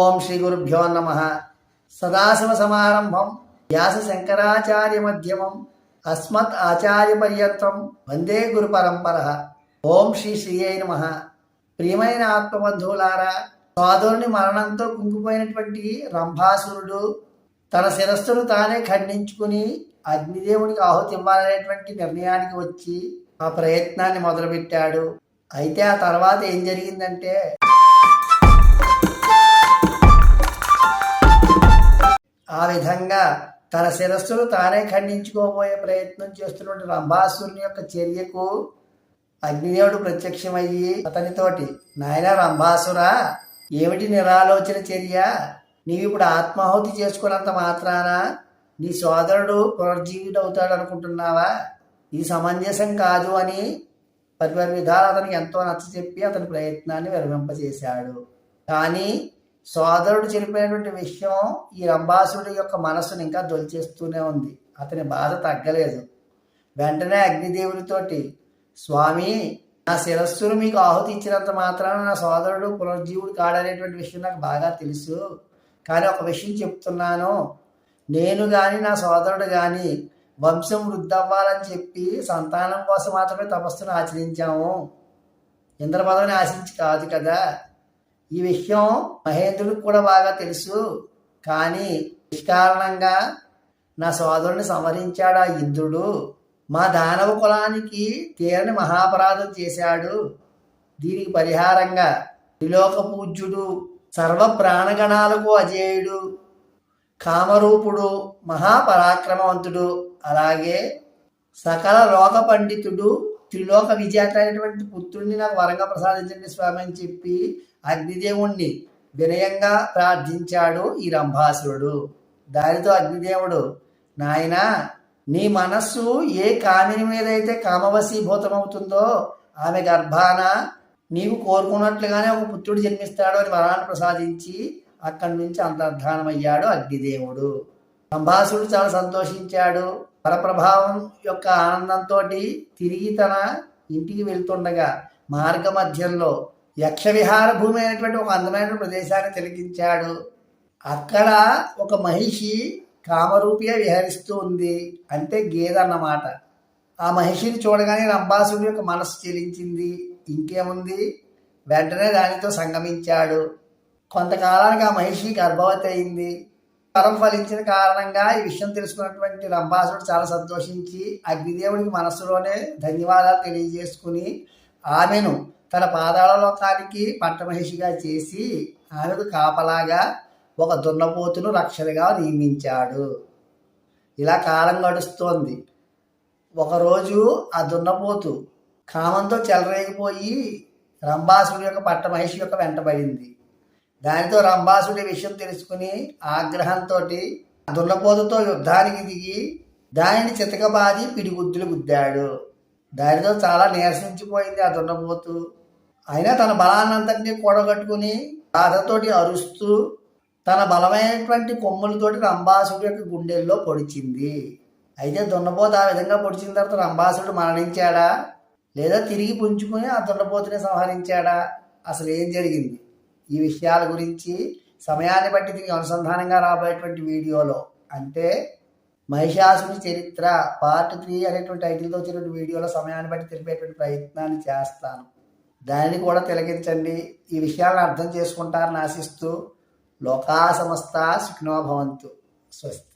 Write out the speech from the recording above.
ఓం శ్రీ గురుభ్యో నమ. సదాశివ సమారంభం వ్యాస శంకరాచార్య మధ్యమం అస్మత్ ఆచార్య పర్యంతం వందే గురు పరంపర. ఓం శ్రీ శ్రీయై నమ. ప్రియమైన ఆత్మబంధువులారా సోదరుని మరణంతో కుంగిపోయినటువంటి రంభాసురుడు తన శిరస్సును తానే ఖండించుకుని అగ్నిదేవునికి ఆహుతి ఇవ్వాలనేటువంటి నిర్ణయానికి వచ్చి ఆ ప్రయత్నాన్ని మొదలుపెట్టాడు. అయితే ఆ తర్వాత ఏం జరిగిందంటే ఆ విధంగా తన శిరస్సును తానే ఖండించుకోబోయే ప్రయత్నం చేస్తున్నటువంటి రంభాసురుని యొక్క చర్యకు అగ్నిదేవుడు ప్రత్యక్షమయ్యి అతనితోటి నాయన రంభాసురా ఏమిటి నిరాలోచన చర్య? నీవు ఇప్పుడు ఆత్మాహుతి చేసుకున్నంత మాత్రాన? నీ సోదరుడు పునర్జీవిత అవుతాడు అనుకుంటున్నావా ఇది సమంజసం కాదు అని పరిపరి విధాలు అతనికి ఎంతో నచ్చ చెప్పి అతని ప్రయత్నాన్ని విరమింపజేశాడు. కానీ సోదరుడు చనిపోయినటువంటి విషయం ఈ రంభాసుడి యొక్క మనసును ఇంకా దొలిచేస్తూనే ఉంది. అతని బాధ తగ్గలేదు. వెంటనే అగ్నిదేవునితోటి స్వామి నా శిరస్సును మీకు ఆహుతి ఇచ్చినంత మాత్రాన నా సోదరుడు పునర్జీవుడు కాడనేటువంటి విషయం నాకు బాగా తెలుసు. కానీ ఒక విషయం చెప్తున్నాను. నేను కానీ నా సోదరుడు కానీ వంశం వృద్ధవ్వాలని చెప్పి సంతానం కోసం మాత్రమే తపస్సును ఆచరించాము. ఇంద్ర పదవిని ఆశించి కాదు కదా. ఈ విషయం మహేంద్రుడికి కూడా బాగా తెలుసు. కానీ నిష్కారణంగా నా సోదరుని సంహరించాడు ఆ ఇంద్రుడు. మా దానవ కులానికి తీరని మహాపరాధం చేశాడు. దీనికి పరిహారంగా త్రిలోక పూజ్యుడు సర్వ ప్రాణగణాలకు అజేయుడు కామరూపుడు మహాపరాక్రమవంతుడు అలాగే సకల లోక పండితుడు త్రిలోక విజేత అయినటువంటి పుత్రుడిని నాకు వరంగా ప్రసాదించండి స్వామి అని చెప్పి అగ్నిదేవుణ్ణి వినయంగా ప్రార్థించాడు ఈ రంభాసురుడు. దానితో అగ్నిదేవుడు నాయన నీ మనస్సు ఏ కామిని మీదైతే కామవశీభూతమవుతుందో ఆమె గర్భాన నీవు కోరుకున్నట్లుగానే ఒక పుత్రుడు జన్మిస్తాడు అని వరాన్ని ప్రసాదించి అక్కడి నుంచి అంతర్ధానమయ్యాడు అగ్నిదేవుడు. సంభాసుడు చాలా సంతోషించాడు. పరప్రభావం యొక్క ఆనందంతో తిరిగి తన ఇంటికి వెళ్తుండగా మార్గ మధ్యంలో యక్ష విహార భూమి అయినటువంటి ఒక అందమైన ప్రదేశాన్ని తిలకించాడు. అక్కడ ఒక మహిషి కామరూపిగా విహరిస్తూ ఉంది. అంటే గేదె అన్నమాట. ఆ మహిషిని చూడగానే రంభాసుడి యొక్క మనస్సు చెలించింది. ఇంకేముంది? వెంటనే దానితో సంగమించాడు. కొంతకాలానికి ఆ మహిషి గర్భవతి అయింది. వరం ఫలించిన కారణంగా ఈ విషయం తెలుసుకున్నటువంటి రంభాసుడు చాలా సంతోషించి అగ్నిదేవుడికి మనస్సులోనే ధన్యవాదాలు తెలియజేసుకుని ఆమెను తన పాదాల లోకానికి పట్టమహిషిగా చేసి ఆమెకు కాపలాగా ఒక దున్నపోతును రక్షణగా నియమించాడు. ఇలా కాలం గడుస్తోంది. ఒకరోజు ఆ దున్నపోతు కామంతో చెలరేగిపోయి రంభాసుడి యొక్క పట్టమహిషి యొక్క వెంటబడింది దానితో రంభాసుడి విషయం తెలుసుకుని ఆగ్రహంతో దున్నపోతుతో యుద్ధానికి దిగి దానిని చితకబాది పిడిగుద్దులు గుద్దాడు. దానితో చాలా నీరసించిపోయింది ఆ దున్నపోతు. అయినా తన బలాన్నంతటినీ కూడగట్టుకుని బాధతోటి అరుస్తూ తన బలమైనటువంటి కొమ్ములతోటి రంభాసుడి యొక్క గుండెల్లో పొడిచింది. అయితే దున్నపోతు ఆ విధంగా పొడిచిన తర్వాత రంభాసుడు మరణించాడా? లేదా తిరిగి పుంజుకుని ఆ దున్నపోతుని సంహరించాడా? అసలు ఏం జరిగింది? ఈ విషయాల గురించి సమయాన్ని బట్టి దీనికి అనుసంధానంగా రాబోయేటువంటి వీడియోలో. అంటే మహిషాసుని చరిత్ర పార్ట్ త్రీ అనేటువంటి టైటిల్తో వచ్చినటువంటి వీడియోలో సమయాన్ని బట్టి తెలిపేటువంటి ప్రయత్నాన్ని చేస్తాను. దానిని కూడా తిలగించండి ఈ విషయాలను అర్థం చేసుకుంటారని ఆశిస్తూ లోకా సమస్త సుఖినోభవంతు స్వస్తి.